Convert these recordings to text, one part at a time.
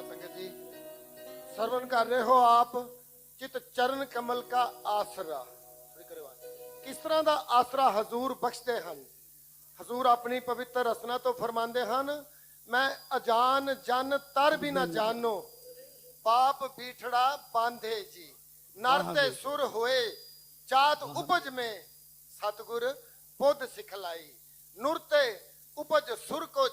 ਸਾਧ ਸੰਗਤ ਜੀ। ਸਰਵਨ ਕਰ ਰਹੇ ਹੋ ਆਪ ਚਿਤ ਚਰਨ ਕਮਲ ਕਾ ਆਸਰਾ। ਕਿਸ ਤਰ੍ਹਾਂ ਦਾ ਆਸਰਾ ਹਜ਼ੂਰ ਬਖਸ਼ਦੇ ਹਨ? ਹਜ਼ੂਰ ਆਪਣੀ ਪਵਿੱਤਰ ਰਸਨਾ ਤੋਂ ਫਰਮਾਉਂਦੇ ਹਨ ਮੈਂ ਅਜਾਨ ਜਨ ਤਰ ਵੀ ਨਾ ਜਾਣੋ ਪਾਪ ਬੀਠੜਾ ਬਾਂਧੇ ਜੀ। ਨਰ ਤੇ ਸੁਰ ਹੋਏ ਜਾਤ ਉਪਜ ਮੇ। ਸਤਗੁਰ ਬੁੱਧ ਸਿਖਲਾਈ ਨੂਰ ਤੇ ਉਪਜ ਸੁਰ ਕੋ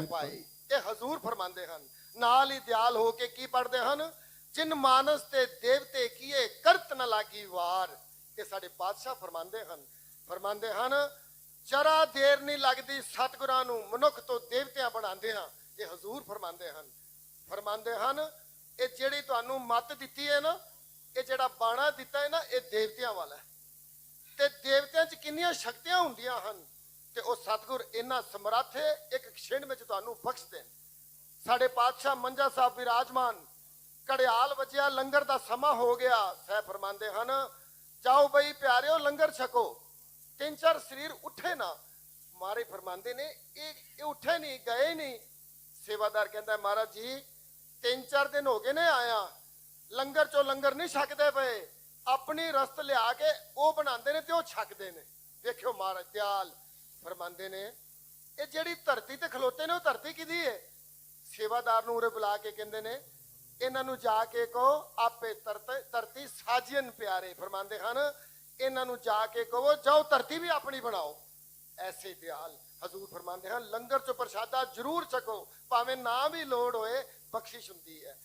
ਮੈਂ ਪਾਈ ਇਹ ਹਜ਼ੂਰ ਫਰਮਾਉਂਦੇ ਹਨ। ਨਾਲ ਹੀ ਦਿਆਲ ਹੋ ਕੇ ਕੀ ਪੜਦੇ ਹਨ? ਜਿਨ ਮਾਨਸ ਤੇ ਦੇਵਤੇ ਕੀਏ ਕਰਤ ਨ ਲਾਗੀ ਵਾਰ। ਇਹ ਸਾਡੇ ਪਾਤਸ਼ਾਹ ਫਰਮਾਉਂਦੇ ਹਨ। ਫਰਮਾਉਂਦੇ ਹਨ ਜਰਾ ਦੇਰ ਨਹੀਂ ਲੱਗਦੀ ਸਤਿਗੁਰਾਂ ਨੂੰ ਮਨੁੱਖ ਤੋਂ ਦੇਵਤਿਆਂ ਬਣਾਉਂਦੇ ਆ ਇਹ ਹਜ਼ੂਰ ਫਰਮਾਉਂਦੇ ਹਨ। ਫਰਮਾਉਂਦੇ ਹਨ ਇਹ ਜਿਹੜੀ ਤੁਹਾਨੂੰ ਮੱਤ ਦਿੱਤੀ ਹੈ ਨਾ ਇਹ ਜਿਹੜਾ ਬਾਣਾ ਦਿੱਤਾ ਹੈ ਨਾ ਇਹ ਦੇਵਤਿਆਂ ਵਾਲਾ ਹੈ। ਤੇ ਦੇਵਤਿਆਂ 'ਚ ਕਿੰਨੀਆਂ ਸ਼ਕਤੀਆਂ ਹੁੰਦੀਆਂ ਹਨ? ਤੇ ਉਹ ਸਤਿਗੁਰ ਇਹਨਾਂ ਸਮਰੱਥ ਇੱਕ ਛਿਣ ਵਿੱਚ ਤੁਹਾਨੂੰ ਬਖਸ਼ ਦੇਣ। ਸਾਡੇ ਪਾਤਸ਼ਾਹ ਮੰਜਾ ਸਾਹਿਬ ਵਿਰਾਜਮਾਨ ਕੜਿਆਲ ਵਜਿਆ, ਲੰਗਰ ਦਾ ਸਮਾਂ ਹੋ ਗਿਆ। ਸਹਿ ਫਰਮਾਉਂਦੇ ਹਨ, ਜਾਓ ਬਈ ਪਿਆਰਿਓ, ਲੰਗਰ ਛਕੋ। ਤਿੰਨ ਚਾਰ ਸਰੀਰ ਉੱਠੇ ਨਾ। ਮਾਰੇ ਫਰਮਾਉਂਦੇ ਨੇ, ਇਹ ਇਹ ਉੱਠੇ ਨਹੀਂ, ਗਏ ਨਹੀਂ। ਸੇਵਾਦਾਰ ਕਹਿੰਦਾ, ਮਹਾਰਾਜ ਜੀ, ਤਿੰਨ ਚਾਰ ਦਿਨ ਹੋ ਗਏ ਨੇ ਆਇਆ। ਲੰਗਰ ਚੋਂ ਲੰਗਰ ਨਹੀਂ ਛਕਦੇ ਪਏ। ਆਪਣੀ ਰਸਤ ਲਿਆ ਕੇ ਉਹ ਬਣਾਉਂਦੇ ਨੇ ਤੇ ਉਹ ਛਕਦੇ ਨੇ। ਵੇਖਿਓ ਮਹਾਰਾਜ, ਦਿਆਲ ਫਰਮਾਉਂਦੇ ਨੇ, ਇਹ ਜਿਹੜੀ ਧਰਤੀ ਤੇ ਖਲੋਤੇ ਨੇ ਉਹ ਧਰਤੀ ਕਿਹਦੀ ਹੈ ਸੇਵਾਦਾਰ ਨੂੰ ਉਰੇ ਬੁਲਾ ਕੇ ਕਹਿੰਦੇ ਨੇ, ਇਹਨਾਂ ਨੂੰ ਜਾ ਕੇ ਕਹੋ, ਆਪੇ ਧਰਤੀ ਸਾਜੀਨ ਪਿਆਰੇ ਫਰਮਾਉਂਦੇ ਹਨ, ਇਹਨਾਂ ਨੂੰ ਜਾ ਕੇ ਕਹੋ, ਜਾਓ ਧਰਤੀ ਵੀ ਆਪਣੀ ਬਣਾਓ। ਐਸੇ ਦਿਆਲ ਹਜ਼ੂਰ ਫਰਮਾਉਂਦੇ ਹਨ, ਲੰਗਰ ਚੋਂ ਪ੍ਰਸ਼ਾਦਾ ਜ਼ਰੂਰ ਛਕੋ ਭਾਵੇਂ ਨਾ ਵੀ ਲੋੜ ਹੋਏ, ਬਖਸ਼ਿਸ਼ ਹੁੰਦੀ ਹੈ।